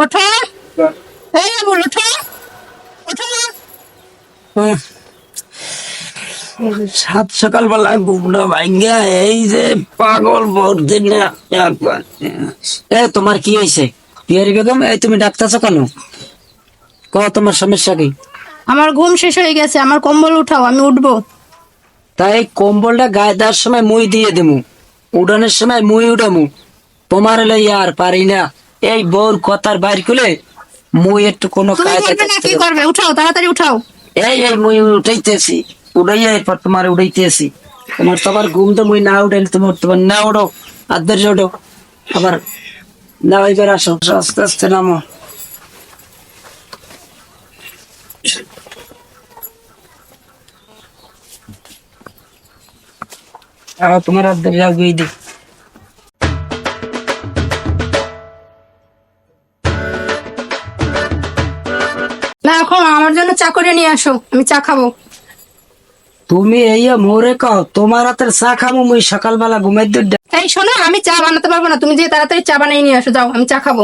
ওঠো। এই আবুল ওঠো। ওঠো। সাত সকালবেলা ঘুমটা ভাঙ্গা এই যে পাগল ভর্তি না এ তোমার কি হয়েছে? পিয়ারি বেগম এই তুমি ডাক্তারছো কেন? ক তোমার সমস্যা কি? আমার ঘুম শেষ হয়ে গেছে আমার কম্বল উঠাও আমি উঠবো। তাই কম্বলটা গায়ে দেওয়ার সময় মুই দিয়ে দেবো উড়ানোর সময় মুই উঠামু। তোমার এলে আর পারি না। এই বউর কথার বাইর খুলে মুই একটু কোনো কায়দা করবে কি করবে? উঠাও তাড়াতাড়ি উঠাও। এই এই মুই উঠাইতেছি। উড়াইয়া এরপর তোমার উড়াইতেছি। তোমার তো আবার ঘুম তো মুই না উঠাইলে তুমি উঠতে পারো না ওঠো আদের ওঠো আবার না এবার আসো আস্তে আস্তে নামো। তোমার আদের যাও গিয়ে দিই নিয়ে আসো আমি চা খাব। তুমি এই মোরে কও তোমার হাতের চা খামো মুই সকালবেলা ঘুমাই দিই এই শোনো আমি চা বানাতে পারব না তুমি যে তাড়াতাড়ি চা বানিয়ে নিয়ে আসো যাও আমি চা খাব।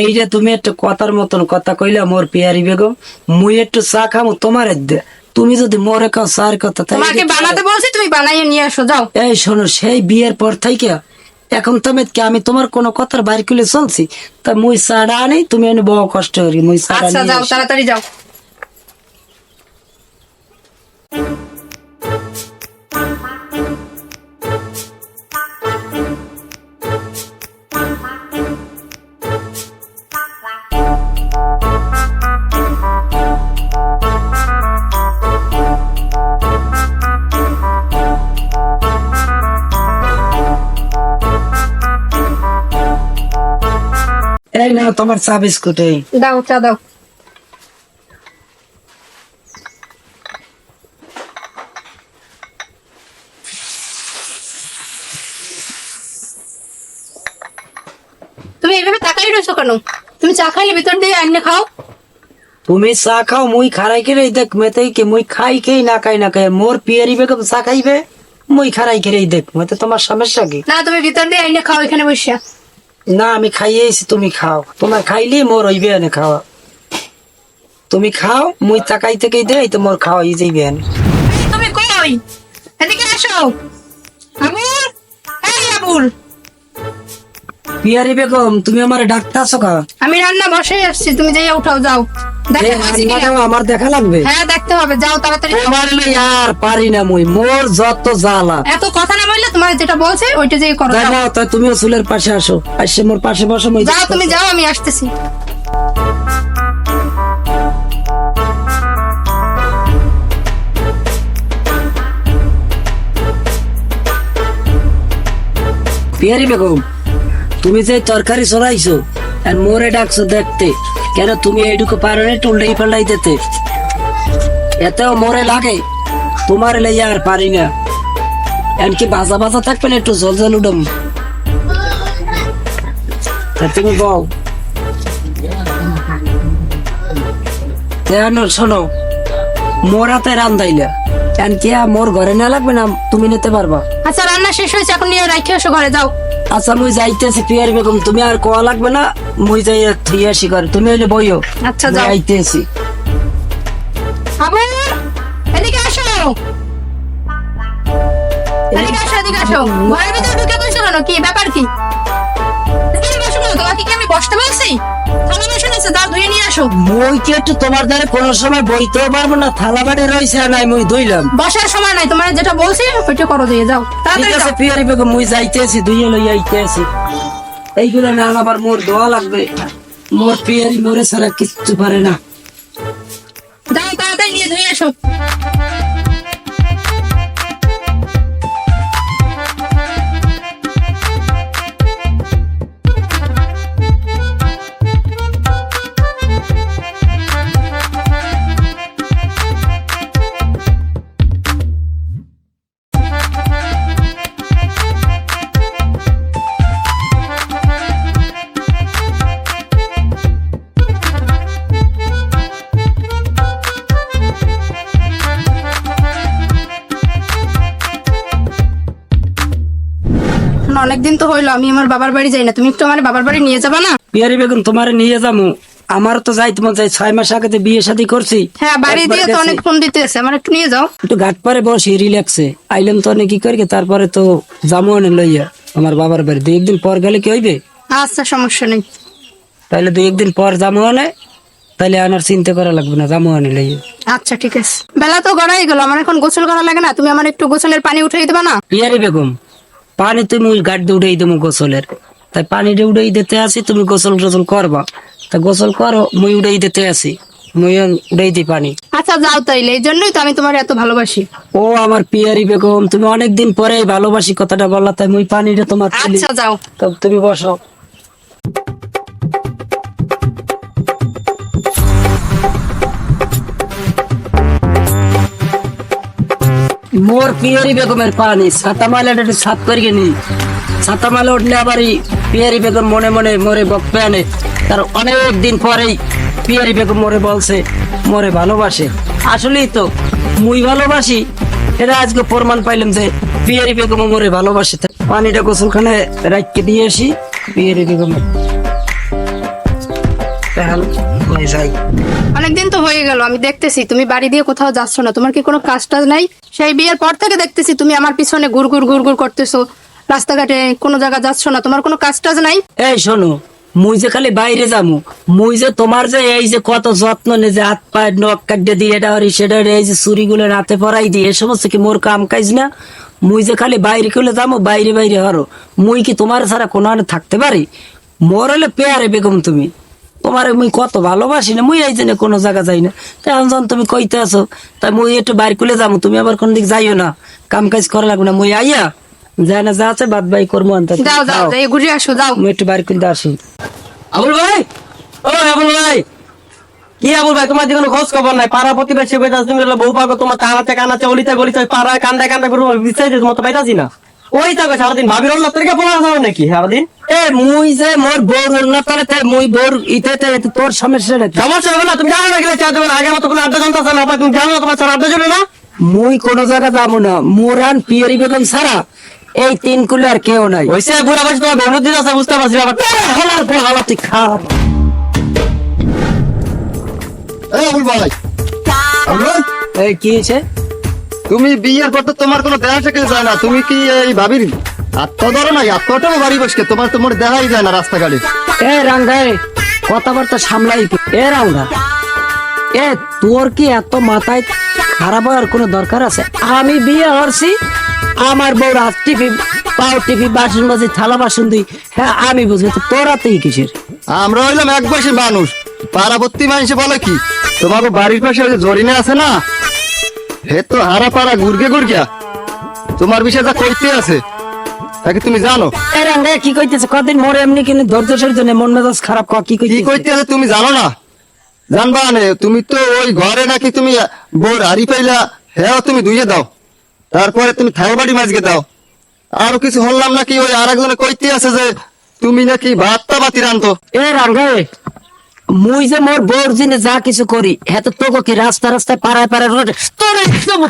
এই যে তুমি একটু কথার মতন কথা কইলা মোর পিয়ারি বেগম মুই একটু চা খামো তোমার দে। তুমি যদি মোরে কাও চার কথা তোমাকে বানাতে বলছি তুমি বানাইয়ে নিয়ে আসো যাও। এই শোনো সেই বিয়ের পর থেকে এখন তুমি কি আমি তোমার কোনো কথার বাইর খুলে চলছি? তা মুই চাড়া আনি তুমি এনে বড় কষ্ট করি মুই চাড়া আচ্ছা যাও তাড়াতাড়ি যাও। এই না তোমার চা বিস্কুট এই দাও চা দাও তাকাই রয়েছো কেন? তুমি চা খাইলে ভিতর দিয়ে আইনে খাও। তুমি চা খাও মুই খারাই করে দেখ মেতেই কি মুই খাই খেই না খাই না খাই মোর পিয়ারি বেগম চা খাইবে মুই খারাই করে দেখ মেতে তোমার সমস্যা কি? না তুমি ভিতর দিয়ে আইনে খাও এখানে বসে না আমি খাইয়েছি তুমি খাও। তোমার খাইলে মোর হইবে এনে খাওয়া। তুমি খাও মুই তাকাই থেকে দেই তো মোর খাওয়া ই যাইবে এনে। তুমি কই? এদিকে আসো। আবুল? এই আবুল। পিয়ারি বেগম তুমি আমার ডাক্তার আছো কা? আমি রান্না বসে আসছি তুমি যাই উঠাও যাও। আমার দেখা লাগবে? হ্যাঁ দেখতে হবে যাও তাড়াতাড়ি। আর পারি না মুই মোর যত জ্বালা। এত কথা না বললে তোমার যেটা বলছে ওইটা যে করো যাও। না তুমিও চুলের পাশে আসো আসে মোর পাশে বসো মুই যাও তুমি যাও আমি আসতেছি। পিয়ারি বেগম তুমি যে তরকারি চড়াইছো আর মোরে ডাকছো দেখতে, কেন তুমি এইটুকু পারো না টুলটাই পাল্টাই দিতে? এতেও মোরে লাগে, তোমার লেগে আর পারি না। এমনকি বাজা বাজা থাকবে না একটু জল জল উডম? তুমি বল। শোনো, মোর হাতে রান্দাইলা এমনকি আর মোর ঘরে না লাগবে না, তুমি নিতে পারবা? আচ্ছা রান্না শেষ হয়েছে, এখন নিয়ে রাখি ঘরে যাও। আচ্ছা মুই যাইতেছি পিয়ারি বেগম। তুমি আর কোয়া লাগবে না মুই যাই থুই আসি করে তুমি হইলে বইও। আচ্ছা যাও। যাইতেছি আবু এদিকে আসো। এদিকে আসো এদিকে আসো। ঘরের ভিতরে ঢুকে বসে কি? ব্যাপার কি? তোমাকে কি আমি বসতে বলছি? আছে দাও ধুয়ে নিয়ে আসো। মই কি একটু তোমার দ্বারা কোনো সময় বইতেও পারব না থালা বাড়ি রয়েছে নাই মই ধুইলাম। বসার সময় নাই তোমার যেটা বলছি ওইটা করো দিয়ে যাও। ঠিক আছে পিয়ারি বেগম মই যাইতেছি ধুইয়ে লই আইতেছি। এইগুলো না আবার মোর দোয়া লাগবে। মোর পিয়ারি মোরে ছাড়া কিচ্ছু পারে না। যাও তাড়াতাড়ি নিয়ে ধুয়ে আসো। অনেকদিন তো হইল আমি আমার বাবার বাড়ি যাই না। তুমি একটু আমার বাবার বাড়ি নিয়ে যাবা না? পিয়ারি বেগম তোমারে নিয়ে যাব আমার তো যাইতে মন চাই ছয় মাস আগে বিয়ে শাদী করছি হ্যাঁ বাড়ি দিয়ে তো অনেক ফোন দিতে আছে আমার একটু নিয়ে যাও। একটু ঘাট পারে বসি রিল্যাক্সে। আইলাম তো অনেক কি করি তারপরে তো জামু আনে লইয়া আমার বাবার বাড়ি। দুই একদিন পর গেলে কি হইবে? আচ্ছা সমস্যা নেই। তাহলে দুই একদিন পর জামু আনে তাইলে আনার চিন্তা করা লাগবে না জামু আনে লইয়া। আচ্ছা ঠিক আছে। বেলা তো গড়াই গেল আমার এখন গোসল করা লাগে না তুমি আমার একটু গোসলের পানি উঠিয়ে দেবা না? পিয়ারি বেগম পানি তুমি ওই গাড়িতে উঠেই দেবো গোসলের। তাই পানিটা উঠেই দিতে আসি তুমি গোসল টোসল করবা। তা গোসল করো মুই উঠেই দিতে আসি। মুই উঠেই দিই পানি। আচ্ছা যাও তাইলে এই জন্যই তো আমি তোমার এত ভালোবাসি। ও আমার পিয়ারি বেগম তুমি অনেকদিন পরে ভালোবাসি কথাটা বললা তাই মুই পানিটা তোমার আচ্ছা যাও। তো তুমি বসো। মোর পিয়ারি বেগমের পানি ছাতা মালা একটু ছাত করিয়ে নি ছাতা মালা উঠলে আবার এই পিয়ারি বেগম মনে মনে মোরে বকবে আনে। তার অনেক দিন পরেই পিয়ারি বেগম মোরে বলছে, মোরে ভালোবাসে। আসলেই তো, মুই ভালোবাসি, এটা আজকে প্রমাণ পাইলাম যে পিয়ারি বেগম মোরে ভালোবাসে। পানিটা গোসলখানে রাখকে দিয়ে আসি পিয়ারি বেগম। অনেকদিন তো হয়ে গেল, আমি দেখতেছি, তুমি বাড়ি দিয়ে কোথাও যাচ্ছ না, তোমার কি কোনো কাজ টাজ নাই? সেই বিয়ের পর থেকে দেখতেছি তুমি আমার পিছনে ঘুরঘুর ঘুরঘুর করতেছো, রাস্তাঘাটে কোনো জায়গা যাচ্ছ না, তোমার কোনো কাজ টাজ নাই? এই শোনো, মুই যে খালি বাইরে যামু, মুই যে তোমার যে এই যে কত যত্ন নে যে হাত পায়ের নখ কাটে দিয়ে এটা হরি সেটা এই যে চুরিগুলো রাতে পরাই দিয়ে সমস্ত কি মোর কাম কাজ না? মুই যে খালি বাইরে করলে যাব বাইরে বাইরে হরো, মুই কি তোমার ছাড়া কোনো থাকতে পারি? মোর হলে পেয়ারে বেগম তুমি। তোমার মুই কত ভালোবাসি না মুই এই জন্য কোনো জায়গা যাই না। তাই এখন যখন তুমি কইতে আছো তাই মুই একটু বাইরে খুলে যাব তুমি আবার কোন দিক যাইও না। কাম কাজ করা লাগবে না মুই আইয়া যা না যা আছে বাদ বাই করব আনতে। যাও যাও যাই ঘুরে আসো যাও। আমি একটু বাড়ি খুলতে আসি। আবুল ভাই! ও আবুল ভাই! কি আবুল ভাই তোমার কোনো খোঁজ খবর নাই? পাড়া প্রতিবেশী বেতাস তুমি বউ পাবো তোমার কানাতে কানাতে অলিতে গলিতে পাড়ায় কান্দা কান্দা করে বিচাই তোমার তো পাইতাছি না। ওই থাকবে সারাদিন ভাবির অন্য তরিকা পড়া যাবে নাকি সারাদিন? এ মুই যে মোর মুই ইতে তে তে তোর সমস্যা তুমি জানো না গেলে চা দেবে আগে মতো কোনো আড্ডা জানতে না তুমি জানো না তোমার মুই কোন জায়গা যাব না মোরান পিয়ারি বেগম ছাড়া এই তিন কুলে আর কেউ নাই। ওইসে বুড়া বয়সে তোমার ভেমর দিতে আছে বুঝতে পারছি আবার হালার পর হালা তুই খারাপ এই আবুল ভাই। এই কি হয়েছে তুমি বিয়ের পর তো তোমার কোনো দেখা থেকে যায় না তুমি কি এই ভাবির আত্ম ধরো নাই আত্মটাও বাড়ি বসকে তোমার তো দেখাই যায় না রাস্তাঘাটে। এ রাঙ্গা এ কথাবার্তা সামলাই কি? এ রাঙ্গা এ তোর কি এত মাথায় খারাপ হওয়ার কোনো দরকার আছে? আমি বিয়ে হরছি আমার বউ হাত টিপি পাও টিপি বাসন বাজি থালা বাসন দিই হ্যাঁ আমি বুঝি তো তোর হাতেই কিসের? আমরা হইলাম এক বয়সী মানুষ। পাড়াবর্তী মানুষ বলে কি তোমার বাড়ির পাশে ওই যে জরিনা আছে না? হে তো হারা পাড়া গুরগে গুরগিয়া। তোমার বিষয়ে যা কইতে আছে। তাকে তুমি জানো? এ রাঙ্গা কি কইতেছে? কদিন মোরে এমনি কিন্তু ধৈর্য সহ্য নেই মন মেজাজ খারাপ ক কি কি কইতে কইতে আছে তুমি জানো না? জানবা নে তুমি তো ওই ঘরে নাকি তুমি বোর হারি পাইলা হ্যাঁ তুমি ধুইয়ে দাও। তারপরে তুমি থাই বাড়ি মাঝকে দাও। আরও কিছু হলাম নাকি ওই আর একজনে কইতে আছে যে তুমি নাকি ভাতটা বাতি রান্ধতো এ রাঙ্গা মুই যে মোর বউর জিনে যা কিছু করি হ্যাঁ তো তোকে কি রাস্তা রাস্তায় পাড়ায় পাড়ায় রোড তোর তোর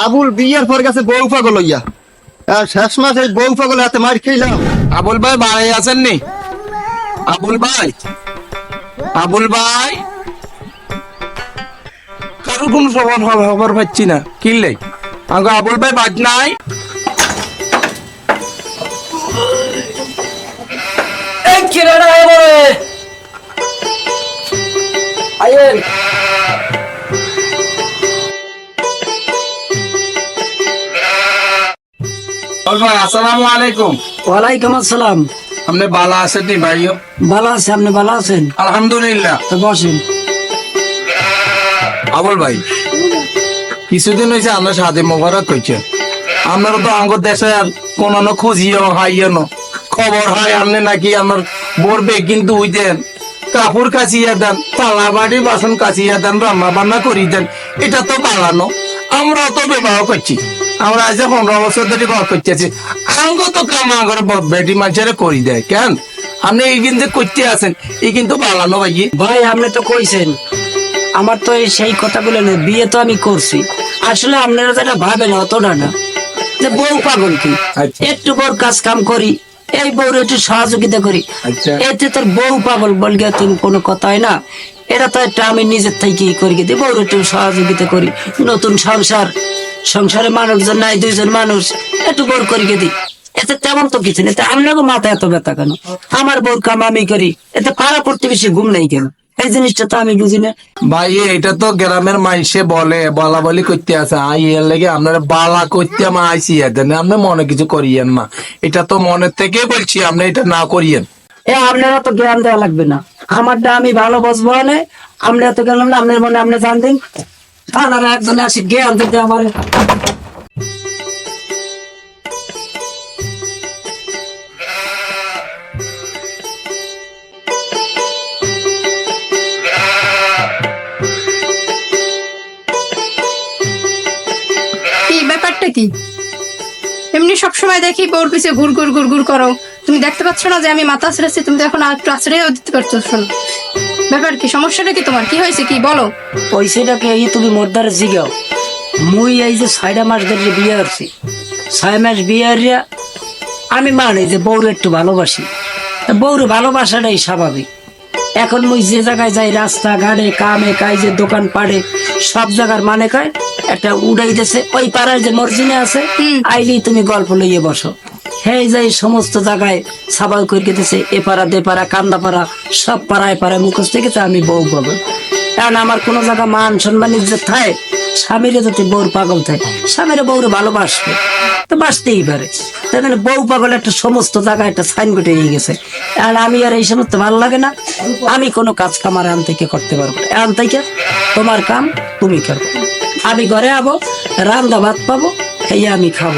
আবুল বিয়ের পর গেছে বউ পাগল হইয়া। আর শেষ মাস এই বউ পাগল হাতে মার খেলাম। আবুল ভাই বাড়ি আছেন নি আবুল ভাই আবুল ভাই। কারও কোনো খবর খবর পাচ্ছি না। কিনলে আগে আবুল ভাই বাজ নাই? ভাই আসসালামু আলাইকুম। ওয়ালাইকুম আসসালাম। আপনি বালা আছেন নি ভাইও ভালো আছে আপনি ভালো আছেন? আলহামদুলিল্লাহ। তো বসেন। আবুল ভাই কিছুদিন হয়েছে আমরা সাদে মোবারক হয়েছে। আপনার তো আঙ্গুর দেশে আর কোন খুঁজিও হাইও ন। খবর হয় আপনি নাকি আমার বলবে কিন্তু উইতেন কাপড় কাচিয়ে দেন পালা বাড়ি বাসন কাচিয়ে দেন রান্না বান্না করি দেন এটা তো পালানো আমরা তো বিবাহ করছি। আমরা আজ পনেরো বছর ধরে বিবাহ করতেছি আঙ্গ তো কাম আঙ্গর বেটি মানুষের করি দেয় কেন? আপনি এই কিন্তু করতে আছেন এই কিন্তু পালানো ভাই। ভাই আপনি তো কইছেন। আমার তো এই সেই কথাগুলো নেই বিয়ে তো আমি করছি। আসলে আপনারা যেটা ভাবেন অতটা না। যে বউ পাগল কি? আচ্ছা। একটু বউর কাজ কাম করি এই বউর একটু সহযোগিতা করি। আচ্ছা। এতে তোর বউ পাগল বল গিয়ে তুমি কোনো কথাই না। এটা তো একটা আমি নিজের থেকে করি বউর একটু সহযোগিতা করি নতুন সংসার। সংসারে মানুষজন নাই দুইজন মানুষ একটু বউর করি দিই। এতে তেমন তো কিছু নেই। তা আপনাকে মাথা এত ব্যথা কেন? আমার বউর কাম আমি করি এতে পাড়া প্রতিবেশী ঘুম নেই কেন? এই জিনিসটা তো আমি বুঝি না। ভাই এটা তো গ্রামের মাইসে বলে বলা বলি করতে আছে। আই এর লেগে আপনার বালা করতে আমার আইসি আপনি মনে কিছু করিয়েন না এটা তো মনের থেকে বলছি আপনি এটা না করিয়েন। এ আপনারা তো জ্ঞান দেওয়া লাগবে না। আমারটা আমি ভালো বসবো না। আমরা তো গেলাম না আপনার মনে আপনি জান দিন আপনারা একজন আসি জ্ঞান দিতে আমার ব্যাপারটা কি? এমনি সবসময় দেখি বউর পিছে ঘুর ঘুর ঘুর ঘুর করো। তুমি দেখতে পাচ্ছ না যে আমি মাথা আছড়েছি তুমি তো এখন আর একটু আছড়েও দিতে পারছ শোনো ব্যাপার কি সমস্যাটা কি তোমার? কি হয়েছে কি? বলো। পয়সাটাকে এই তুমি মোরদার জিগাও? মুই এই যে ছয়টা মাস ধরে বিয়ে করছি। ছয় মাস বিয়ে হইয়া আমি মানে যে বউরে একটু ভালোবাসি। বউরে ভালোবাসাটাই স্বাভাবিক। এখন মুই যে জায়গায় যাই রাস্তা ঘাটে কামে কাজে দোকান পাড়ে সব জায়গার মানে কয় একটা উড়াই উড়াইতেছে। ওই পাড়ার যে মর্জিনে আছে আইলেই তুমি গল্প লইয়ে বসো। হেই যাই সমস্ত জায়গায় সাবাল করে গেতেছে, এ পাড়া, দে পাড়া, কান্দা পাড়া, সব পাড়ায় পাড়ায় মুখস্থ গেছে, আমি বউ পাবো। কারণ আমার কোনো জায়গা মান সম্মান ইজ্জত থাকে স্বামীরে যদি বউর পাগল থাকে স্বামীরে বউরে ভালোবাসবে, তো বাসতেই পারে। তাই মানে বউ পাগল একটা সমস্ত জায়গায় একটা সাইন সাইনবোর্ড হয়ে গেছে। আর আমি আর এই সমস্ত ভালো লাগে না, আমি কোনো কাজ কাম আর থেকে করতে পারব আন থেকে তোমার কাম তুমি করবে। আমি ঘরে আবো রান্না ভাত পাবো খেয়ে আমি খাব।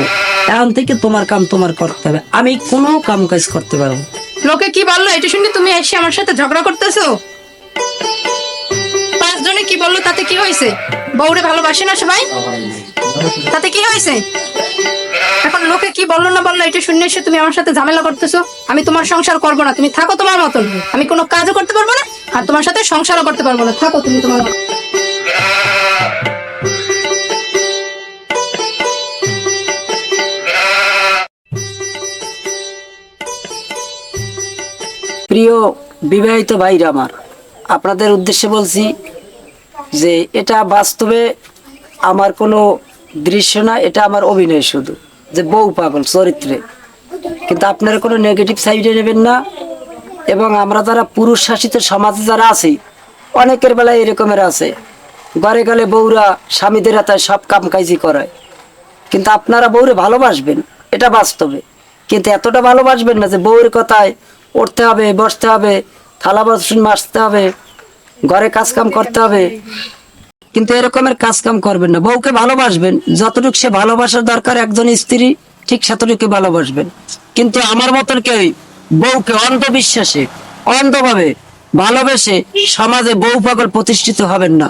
এখন থেকে তোমার কাম তোমার করতে হবে। আমি কোনো কাম কাজ করতে পারব লোকে কি বলল? এটা শুনে তুমি এসে আমার সাথে ঝগড়া করতেছো? পাঁচজনে কি বলল? তাতে কি হয়েছে? বউরে ভালোবাসে না সবাই? তাতে কি হয়েছে? এখন লোকে কি বলল না বলল, এটা শুনে এসে তুমি আমার সাথে ঝামেলা করতেছো? আমি তোমার সংসার করব না, তুমি থাকো তোমার মতন। আমি কোনো কাজও করতে পারব না, আর তোমার সাথে সংসারও করতে পারব না। থাকো তুমি তোমার প্রিয় বিবাহিত ভাইরা আমার, আপনাদের উদ্দেশ্যে বলছি যে এটা বাস্তবে আমার কোনো দৃশ্য না, এটা আমার অভিনয় শুধু, যে বউ পাগল চরিত্রে। কিন্তু আপনারা কোনো নেগেটিভ সাইডে নেবেন না, এবং আমরা যারা পুরুষ শাসিত সমাজে যারা আছি, অনেকের বেলায় এরকমের আছে। ঘরে গেলে বউরা স্বামীদের হাতে সব কাম কাজই করায়। কিন্তু আপনারা বউরে ভালোবাসবেন, এটা বাস্তবে। কিন্তু এতটা ভালোবাসবেন না যে বউয়ের কথায় উঠতে হবে, বসতে হবে, থালা বাসন মাসতে হবে, ঘরে কাজ কাম করতে হবে। কিন্তু এরকমের কাজ কাম করবেন না। বউকে ভালোবাসবেন। যতটুকু সে ভালোবাসার দরকার, একজন স্ত্রী ঠিক সেতটুকু ভালোবাসবেন। কিন্তু আমার মতন কেউ বউকে অন্ধবিশ্বাসে, অন্ধভাবে ভালোবেসে সমাজে বউ পাগল প্রতিষ্ঠিত হবেন না।